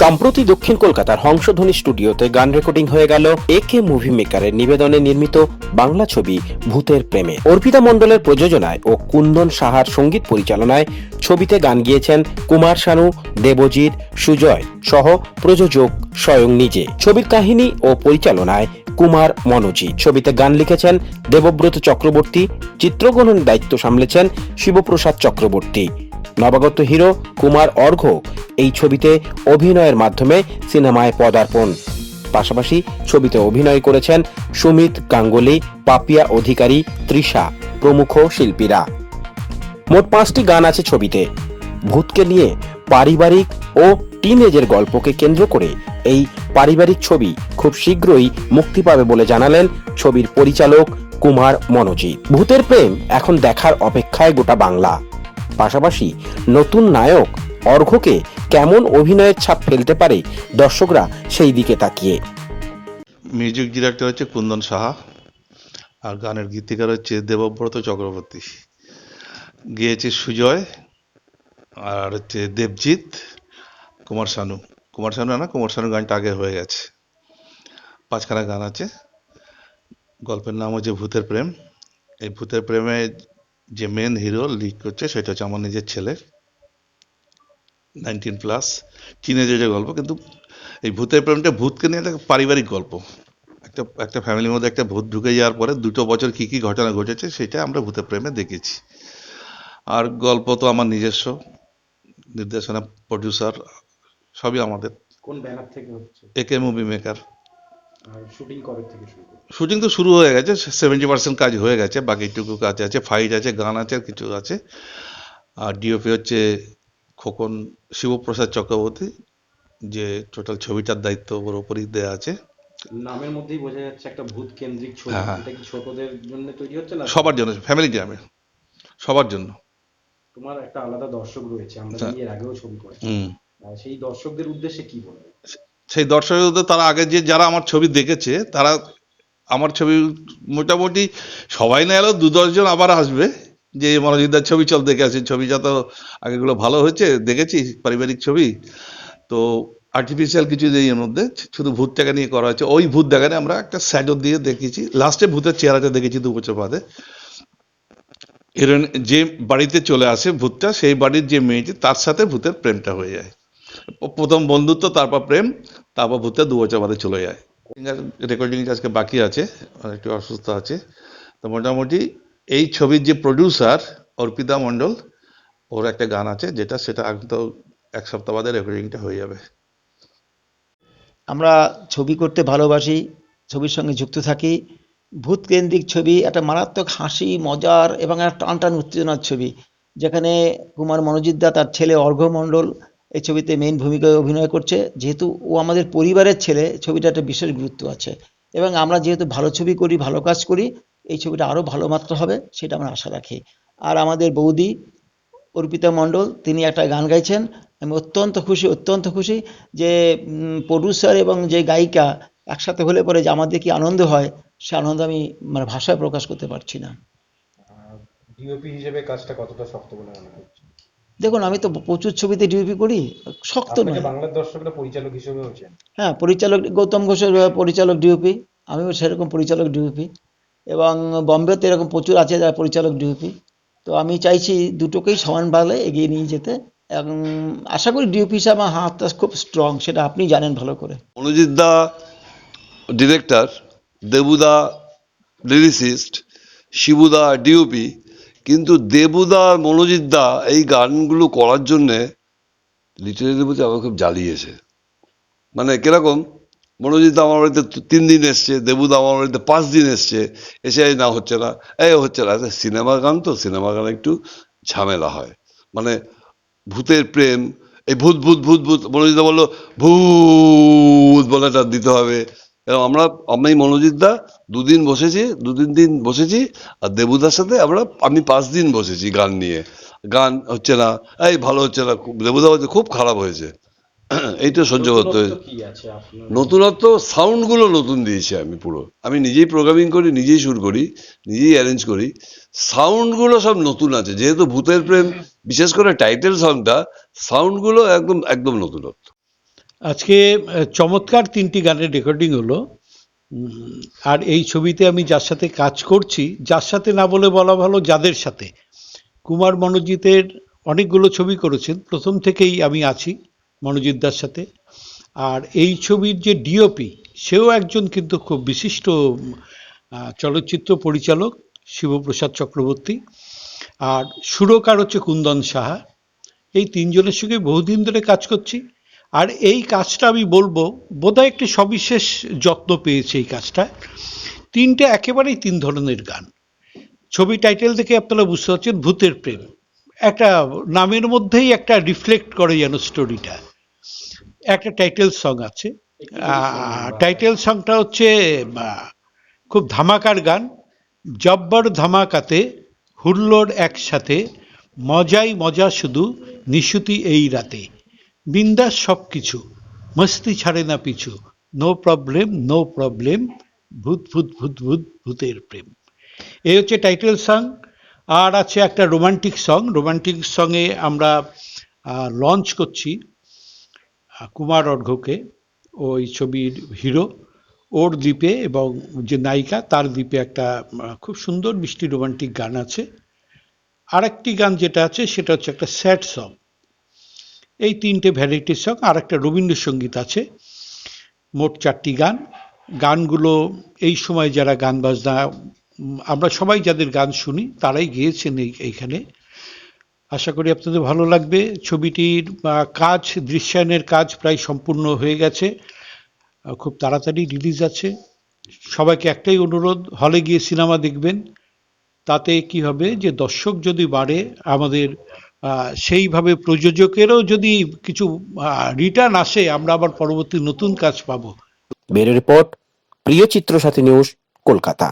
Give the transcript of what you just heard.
সম্প্রতি দক্ষিণ কলকাতার হংসধ্বনি স্টুডিওতে গান রেকর্ডিং হয়ে গেল এ কে মুভি মেকারের নিবেদনে নির্মিত বাংলা ছবি ভূতের প্রেমে। অর্পিতা মণ্ডলের প্রযোজনায় ও কুন্দন সাহার সংগীত পরিচালনায় ছবিতে গান গিয়েছেন কুমার শানু, দেবজিৎ, সুজয় সহ প্রযোজক স্বয়ং নিজে। ছবির কাহিনী ও পরিচালনায় কুমার মনোজি। ছবিতে গান লিখেছেন দেবব্রত চক্রবর্তী, চিত্রগ্রহণের দায়িত্ব সামলেছেন শিবপ্রসাদ চক্রবর্তী। নবাগত হিরো কুমার অর্ঘ্য এই ছবিতে অভিনয়ের মাধ্যমে সিনেমায় পদার্পণ। পাশাপাশি ছবিতে অভিনয় করেছেন সুমিত গাঙ্গুলি, পাপিয়া অধিকারী তৃষা, প্রমুখ শিল্পীরা। মোট পাঁচটি গান আছে ছবিতে। ভূতকে নিয়ে পারিবারিক ও টিনেজের গল্পকে কেন্দ্র করে এই পারিবারিক ছবি খুব শীঘ্রই মুক্তি পাবে বলে জানালেন ছবির পরিচালক কুমার মনোজিৎ। ভূতের প্রেম এখন দেখার অপেক্ষায় গোটা বাংলা। পাশাপাশি নতুন নায়ক অর্ঘ্যকে কেমন অভিনয়ের ছাপ ফেলতে পারে দর্শকরা সেই দিকে তাকিয়ে। মিউজিক ডিরেক্টর হচ্ছে কুন্দন সাহা আর গানের গীতিকার হচ্ছে দেবব্রত চক্রবর্তী। গেয়েছে সুজয় আর হচ্ছে দেবজিৎ, কুমার শানু। কুমার শানু না, কুমার শানু গানটা আগে হয়ে গেছে। পাঁচখানা গান আছে। গল্পের নাম হচ্ছে ভূতের প্রেম। এই ভূতের প্রেমে যে মেন হিরো লিড করছে, সেটা হচ্ছে আমার নিজের ছেলে। নাইনটিন প্লাস টিনেজের গল্প কিন্তু এই ভূতের প্রেমটা ভূতকে নিয়ে একটা পারিবারিক গল্প। একটা একটা ফ্যামিলির মধ্যে একটা ভূত ঢুকে যাওয়ার পরে দুটো বছর কি কি ঘটনা ঘটেছে সেটা আমরা ভূতের প্রেমে দেখেছি। আর গল্প তো আমার নিজস্ব নির্দেশনা প্রডিউসার সবই আমাদের। কোন ব্যানার থেকে হচ্ছে? একে মুভি মেকার শুটিং কবে থেকে শুরু শুটিং তো শুরু হয়ে গেছে সেভেন্টি পার্সেন্ট কাজ হয়ে গেছে বাকিটুকু কাজ আছে ফাইট আছে গান আছে আর কিছু আছে। আর ডিওপি হচ্ছে খোকন শিবপ্রসাদ চক্রবর্তী যে টোটাল ছবিটার দায়িত্ব ওর ওপরই দেওয়া আছে। নামের মধ্যেই বোঝা যাচ্ছে একটা ভূত কেন্দ্রিক ছবি। হ্যাঁ, হ্যাঁ। এটা কি ছোটদের জন্য তৈরি হচ্ছে না? সবার জন্য ফ্যামিলি ড্রামে সবার জন্য। তোমার একটা আলাদা দর্শক রয়েছে আমরা হ্যাঁ। এর আগেও ছবি করেছি। সেই দর্শকদের উদ্দেশ্যে কি বলবে? সেই দর্শকদের তারা আগে যে যারা আমার ছবি দেখেছে তারা আমার ছবি মোটামুটি সবাই না এলেও দু দশজন আবার আসবে। যে মনোজিৎদার ছবি চল দেখে আসি, ছবিটা তো আগেগুলো ভালো হয়েছে, দেখেছি, পারিবারিক ছবি। তো আর্টিফিশিয়াল কিছু নেই এর মধ্যে শুধু ভূতটাকে নিয়ে করা হয়েছে। ওই ভূত দেখানে আমরা একটা স্যাডো দিয়ে দেখেছি লাস্টে ভূতের চেহারাটা দেখেছি দু বছর বাদে। হিরোইন যে বাড়িতে চলে আসে ভূতটা, সেই বাড়ির যে মেয়েটি, তার সাথে ভূতের প্রেমটা হয়ে যায়। প্রথম বন্ধুত্ব, তারপর প্রেম, তারপর ভূতে দু বছর বাদে চলে যায়। রেকর্ডিং আজকে বাকি আছে একটু অসুস্থ আছে। তো মোটামুটি এই ছবির যে প্রডিউসার অর্পিতা মণ্ডল, ওর একটা গান আছে যেটা, সেটা একদম এক সপ্তাহ বাদে রেকর্ডিংটা হয়ে যাবে। আমরা ছবি করতে ভালোবাসি, ছবির সঙ্গে যুক্ত থাকি। ভূত কেন্দ্রিক ছবি, একটা মারাত্মক হাসি, মজার এবং একটা টান টান উত্তেজনার ছবি, যেখানে কুমার মনোজিৎ দা তার ছেলে অর্ঘ্য মণ্ডল এই ছবিতে মেইন ভূমিকায় অভিনয় করছে। যেহেতু ও আমাদের পরিবারের ছেলে ছবিটা একটা বিশেষ গুরুত্ব আছে। এবং আমরা যেহেতু ভালো ছবি করি, ভালো কাজ করি এই ছবিটা আরও ভালো মাত্রা হবে সেটা আমরা আশা রাখি। আর আমাদের বৌদি অর্পিতা মণ্ডল তিনি একটা গান গাইছেন আমি অত্যন্ত খুশি অত্যন্ত খুশি যে প্রডিউসার এবং যে গায়িকা একসাথে হলে পরে যে আমাদের কি আনন্দ হয় সে আনন্দ আমি মানে ভাষায় প্রকাশ করতে পারছি না। ডিওপি হিসেবে কাজটা কতটা শক্ত বলে মনে দেখুন আমি তো প্রচুর ছবিতে ডিউপি করি শক্ত নয়। বাংলার দর্শকরা পরিচালক হিসেবে হ্যাঁ পরিচালক গৌতম ঘোষের পরিচালক ডিউপি আমিও সেরকম পরিচালক ডিউপি এবং বম্বেতে এরকম প্রচুর আছে যারা পরিচালক ডিউপি তো আমি চাইছি দুটোকেই সমানভাবে এগিয়ে নিয়ে যেতে এবং আশা করি ডিউপি হিসাবে আমার হাতটা খুব স্ট্রং সেটা আপনি জানেন ভালো করে। মনোজিৎ দা ডিরেক্টর দেবুদা লিরিসিস্ট শিবুদা ডিওপি কিন্তু দেবুদা মনোজিৎ দা এই গানগুলো করার জন্যে লিটারেলি বলতে আমাকে খুব জ্বালিয়েছে। মানে কীরকম? মনোজিৎ আমার বাড়িতে তিন দিন এসছে দেবুদা আমার বাড়িতে পাঁচ দিন এসছে, এসে না হচ্ছে না, এই হচ্ছে না। সিনেমা গান তো, সিনেমা গান একটু ঝামেলা হয়। মানে ভূতের প্রেম, এই ভূত ভূত ভূত ভূত, মনোজিৎ বলল, ভূত বলাটা দিতে হবে। এবং আমরা, আমি মনোজিৎ দা দুদিন বসেছি, দুদিন দিন বসেছি, আর দেবুদার সাথে আমরা, আমি পাঁচ দিন বসেছি গান নিয়ে। গান হচ্ছে না, এই ভালো হচ্ছে না দেবুদা বলছে খুব খারাপ হয়েছে। এইটা সহ্য করতে হয়েছে। নতুনত্ব কি আছে আপনার? নতুনত্ব সাউন্ডগুলো নতুন দিয়েছি আমি পুরো। আমি নিজেই প্রোগ্রামিং করি নিজেই শুরু করি নিজেই অ্যারেঞ্জ করি। সাউন্ডগুলো সব নতুন আছে। যেহেতু ভূতের প্রেম বিশেষ করে টাইটেল সংটা সাউন্ডগুলো একদম একদম নতুনত্ব। আজকে চমৎকার তিনটি গানের রেকর্ডিং হলো। আর এই ছবিতে আমি যার সাথে কাজ করছি যার সাথে না বলে বলা ভালো যাদের সাথে। কুমার মনোজিতের অনেকগুলো ছবি করেছেন। প্রথম থেকেই আমি আছি। মনোজিৎ দার সাথে। আর এই ছবির যে ডিওপি সেও একজন কিন্তু খুব বিশিষ্ট চলচ্চিত্র পরিচালক, শিবপ্রসাদ চক্রবর্তী। আর সুরকার হচ্ছে কুন্দন সাহা। এই তিনজনের সঙ্গে বহুদিন ধরে কাজ করছি। আর এই কাজটা আমি বলব, বোধহয় একটি সবিশেষ যত্ন পেয়েছে এই কাজটা। তিনটে একেবারেই তিন ধরনের গান। ছবি টাইটেল দেখে আপনারা বুঝতে পারছেন, ভূতের প্রেম। একটা নামের মধ্যেই একটা রিফ্লেক্ট করে যেন স্টোরিটা একটা টাইটেল সং আছে। টাইটেল সংটা হচ্ছে খুব ধামাকার গান। জব্বর ধামাকাতে হুল্লোড় একসাথে মজাই মজা শুধু নিশুতি এই রাতে। বিন্দাস সব কিছু মস্তি ছাড়ে না পিছু। নো প্রবলেম নো প্রবলেম ভূত ভূত ভূত ভূত ভূতের প্রেম। এই হচ্ছে টাইটেল সং আর আছে একটা রোমান্টিক সং রোমান্টিক সঙ্গে আমরা লঞ্চ করছি। কুমার অর্ঘ্যকে ওই ছবির হিরো ওর দ্বীপে এবং যে নায়িকা তার দ্বীপে একটা খুব সুন্দর মিষ্টি রোমান্টিক গান আছে। আরেকটি গান যেটা আছে সেটা হচ্ছে একটা স্যাড সং। এই তিনটে ভ্যারাইটির সং আর একটা রবীন্দ্রসঙ্গীত আছে, মোট চারটি গান। গানগুলো এই সময় যারা গান বাজনা আমরা সবাই যাদের গান শুনি তারাই গেয়েছেন এই, এইখানে। আশা করি আপনাদের ভালো লাগবে। ছবিটির কাজ, দৃশ্যায়নের কাজ প্রায় সম্পূর্ণ হয়ে গেছে। খুব তাড়াতাড়ি রিলিজ আছে। সবাইকে একটাই অনুরোধ, হলে গিয়ে সিনেমা দেখবেন। তাতে কি হবে যে, দর্শক যদি বাড়ে, আমাদের সেইভাবে প্রযোজকেরও যদি কিছু রিটার্ন আসে, আমরা আবার পরবর্তী নতুন কাজ পাবো। ব্যুরো রিপোর্ট, প্রিয় চিত্র সাথী নিউজ, কলকাতা।